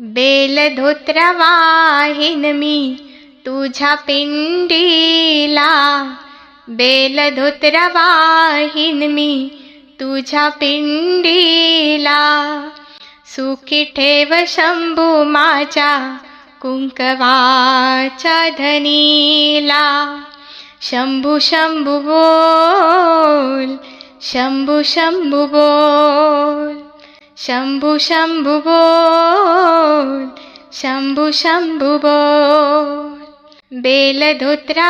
Bell धोत्रा मी तुझ्या पिंडीला bell धोत्रा मी तुझ्या पिंडीला सुखी ठेव शंभू माझ्या कुंकवाच्या धनीला. शंभू शंभू बोल शंभू शंभू बोल. शंभू शंभू बोल शंभू शंभू बोल। बेल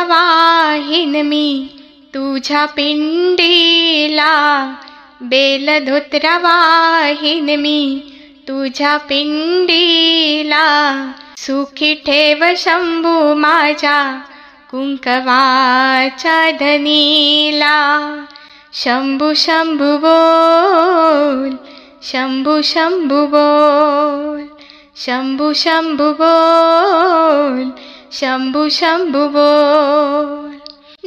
वाहिन मी तुझ्या पिंडीला बेल वाहिन मी तुझ्या पिंडीला। सुखी ठेव शंभू माझ्या कुंकवाच्या धनीला। शंभू शंभू बोल शंभू शंभू बोल शंभू शंभू बोल शंभू शंभू बोल.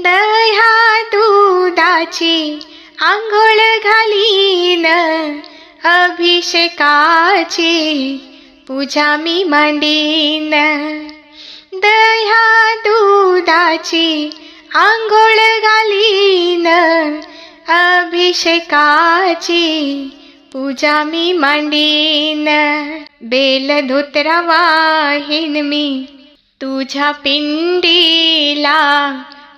दह्या दुधाची आंघोळ घालीन अभिषेकाची पूजा मी मांडीन. दह्या दुधाची आंघोळ घालीन अभिषेकाची पूजा मी मांडीन बेल धोतरा वाहीन मी. तुझ्या पिंडीला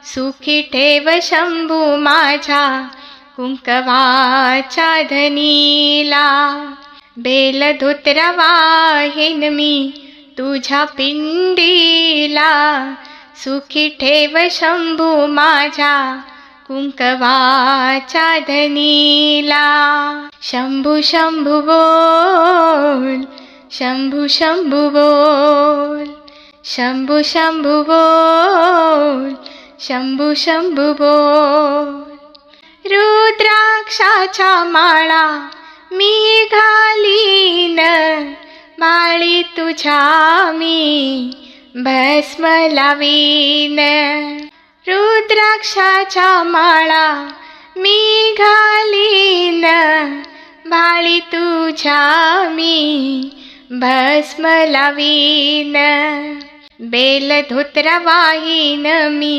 सुखी ठेव शंभू माझ्या कुंकवाच्या धनीला. बेल धोतरा वाहीन मी तुझ्या पिंडीला सुखी ठेव शंभू माझ्या कुंकवाच्या धनीला शंभू शंभू बोल शंभू शंभू बोल शंभू शंभू बोल शंभू शंभू बोल। रुद्राक्षाच्या माळा मी घालीन माळी तुझ्या मी भस्म लावीन। रुद्राक्षाच्या माळा मी घालीन भाळी तुझ्या मी भस्म लावीन बेल धोत्रा वाहीन मी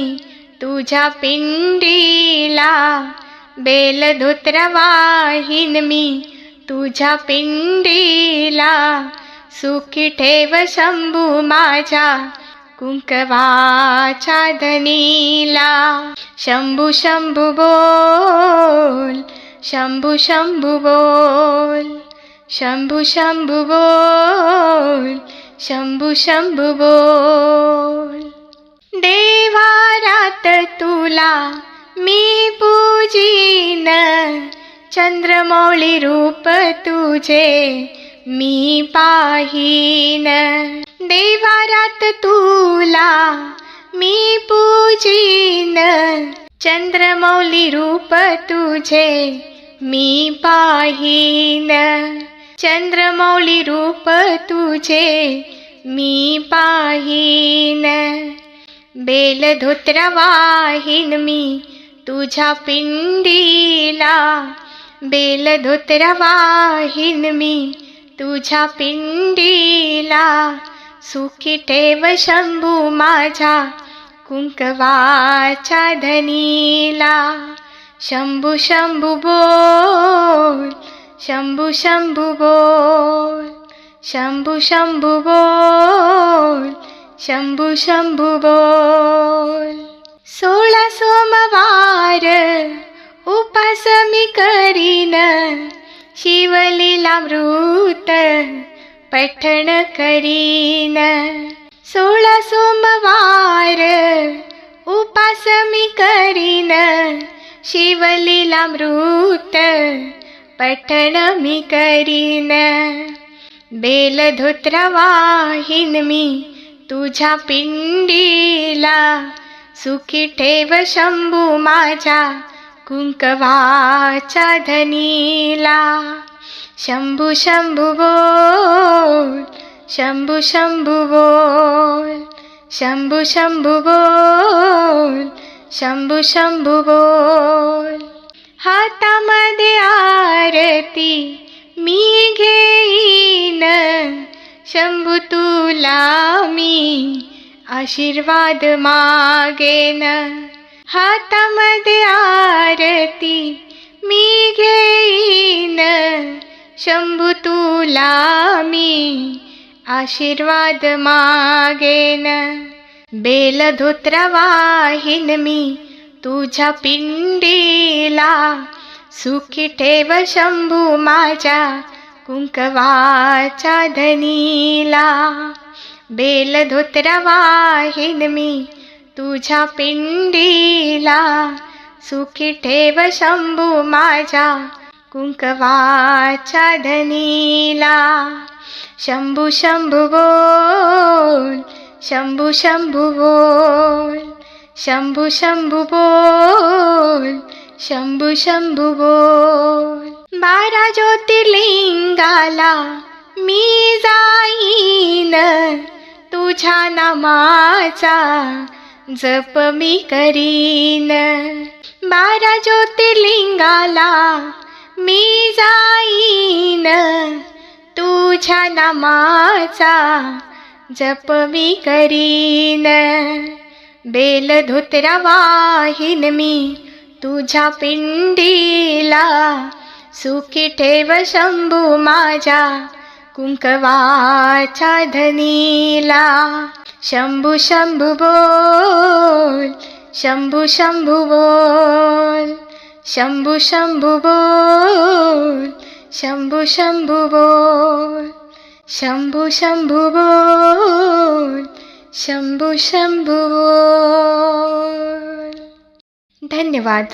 तुझ्या पिंडीला बेल धोत्रा वाहीन मी तुझ्या पिंडीला सुखी ठेव शंभू माझ्या कुंकवाच्या धनीला शंभू शंभू बोल शंभू शंभू बोल शंभू शंभू बोल शंभू शंभू बोल देवारात तुला मी पूजीन चंद्रमौळी रूप तुझे मी पाहीन. देवारात तुला मी पूजीन. चंद्रमौली रूप तुझे मी पाहीन. चंद्रमौली रूप तुझे मी पाहीन. बेल धोत्रा वाहीन मी तुझ्या पिंडीला. बेल धोत्रा वाहीन मी तुझ्या पिंडीला सुखी ठेव शंभू माझ्या कुंकवाच्या धनीला. शंभू शंभू बोल शंभू शंभू बोल शंभू शंभू बोल शंभू शंभू बोल. सोळा सोमवार उपास मी करीन. शिवलीलामृत पठण करीन. सोळा सोमवार उपास मी करीन शिवलीलामृत पठण मी करीन. बेल धोत्रा वाहीन मी तुझ्या पिंडीला सुखी ठेव शंभू माझ्या कुंकवाच्या धनीला शंभू शंभू बोल शंभू शंभू बोल शंभू शंभू बोल शंभू शंभू बोल. हातामध्ये आरती मी घेईन शंभू तुला मी आशीर्वाद मागेन. हातामध्ये आरती मी घेईन. शंभू तुला मी आशीर्वाद मागेन. बेलधोत्र वाहीन मी तुझ्या पिंडीला. सुखी ठेव शंभू माझ्या कुंकवाच्या धनीला. बेलधोत्र वाहीन मी तुझ्या पिंडीला सुखी ठेव शंभू माझ्या कुंकवाच्या धनीला शंभू शंभू बोल शंभू शंभू बोल शंभू शंभू बोल शंभू शंभू बोल. बारा ज्योतिर्लिंगाला मी जाईन तुझ्या नामाचा जप मी करीन. बारा ज्योतिर्लिंगाला मी जाईन. तुझ्या नामाचा जप मी करीन. बेल धोतरा वाहीन मी तुझ्या पिंडीला. सुखी ठेव शंभू माझ्या कुंकवाच्या धनीला शंभू शंभू बोल शंभू शंभू बोल शंभू शंभू बोल शंभू शंभू बोल शंभू शंभू बोल शंभू शंभू बोल धन्यवाद